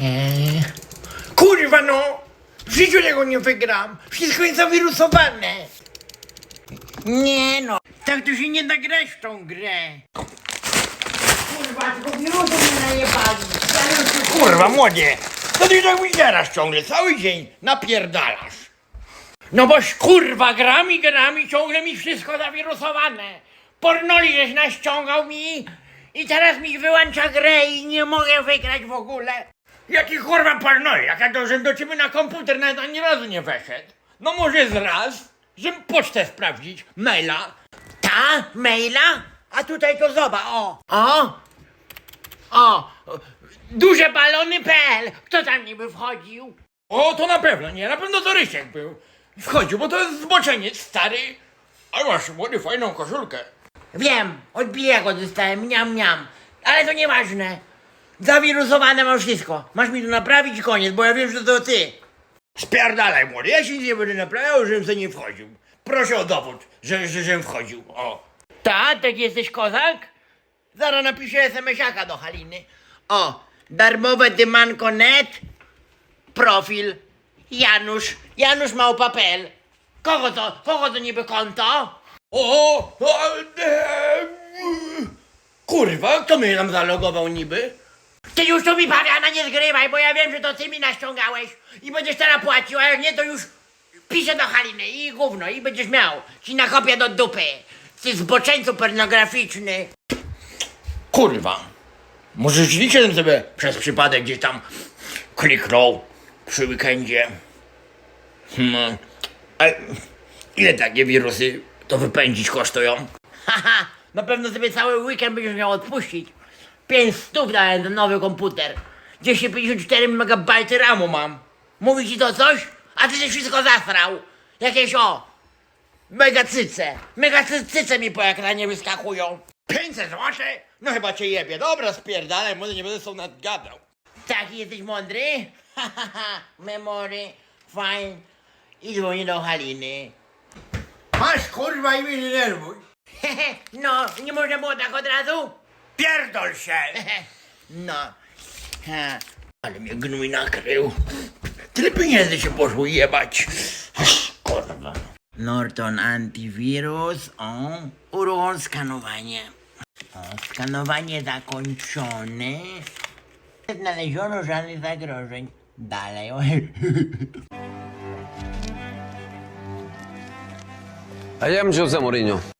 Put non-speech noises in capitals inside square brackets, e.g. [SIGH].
Eee. Kurwa no! W życiu tego nie wygram! Wszystko jest zawirusowane! Nie no! Tak to się nie da grać w tą grę! Kurwa, tylko wirusu mnie najebali! Ja już Kurwa, młodzie! To ty tak wydzierasz ciągle, cały dzień napierdalasz! No boś kurwa gram i gram i ciągle mi wszystko zawirusowane. Pornoli żeś naściągał mi i teraz mi wyłącza grę i nie mogę wygrać w ogóle. Jaki kurwa pornoli? Jak ja dożem do ciebie na komputer nawet ani razu nie weszedł. No może z raz, pocztę sprawdzić, maila. Ta? Maila? A tutaj to zobacz, o. O! O! Duże balony.pl Kto tam niby wchodził? O, to na pewno nie, na pewno to Rysiek był. Wchodził, bo to jest zboczeniec stary. Ale masz młody fajną koszulkę. Wiem, od Bilego dostałem, miam, miam. Ale to nieważne. Zawirusowane masz wszystko. Masz mi to naprawić i koniec, bo ja wiem, że to ty. Spierdalaj młody, ja się nie będę naprawiał, żebym sobie nie wchodził. Proszę o dowód, że, że, żebym wchodził. O. Ta, tak jesteś kozak? Zaraz napiszę SMS-aka do Haliny. O, darmowe dymanko.net, profil, Janusz, Janusz Małpa.pl. Kogo to, kogo to niby konto? O, o e, kurwa, kto mnie tam zalogował niby? Ty już tu mi pawiana nie zgrywaj, bo ja wiem, że to ty mi naściągałeś i będziesz teraz płacił, a jak nie, to już piszę do Haliny i gówno, i będziesz miał. Ci nakopię do dupy. Ty zboczeńcu pornograficzny. Kurwa. Może rzeczywiście bym sobie przez przypadek gdzieś tam kliknął przy weekendzie. Hmm. A ile takie wirusy to wypędzić kosztują? Haha, na pewno sobie cały weekend będziesz miał odpuścić. 5 stów dałem za nowy komputer. 254 MB RAMu mam. Mówi ci to coś? A ty się wszystko zasrał. Jakieś o, Megacyce! Megacyce mi po ekranie wyskakują! 500 zł? No chyba cię jebie. Dobra, spierdalaj, może nie będę są nadgadał. Taki jesteś mądry? [LAUGHS] Ha, ha, ha. Memory, fine. I dzwonię do Haliny. Masz kurwa i mnie nie nerwuj. [LAUGHS] no, nie można było tak od razu? Pierdol się. [LAUGHS] no. Ha. Ale mnie gnój nakrył. Tyle pieniędzy się poszło jebać. Kurwa. Norton Antivirus. O, uruchom skanowanie. O, skanowanie zakończone. Nie znaleziono żadnych zagrożeń. Dalej. o. I am Jose Mourinho.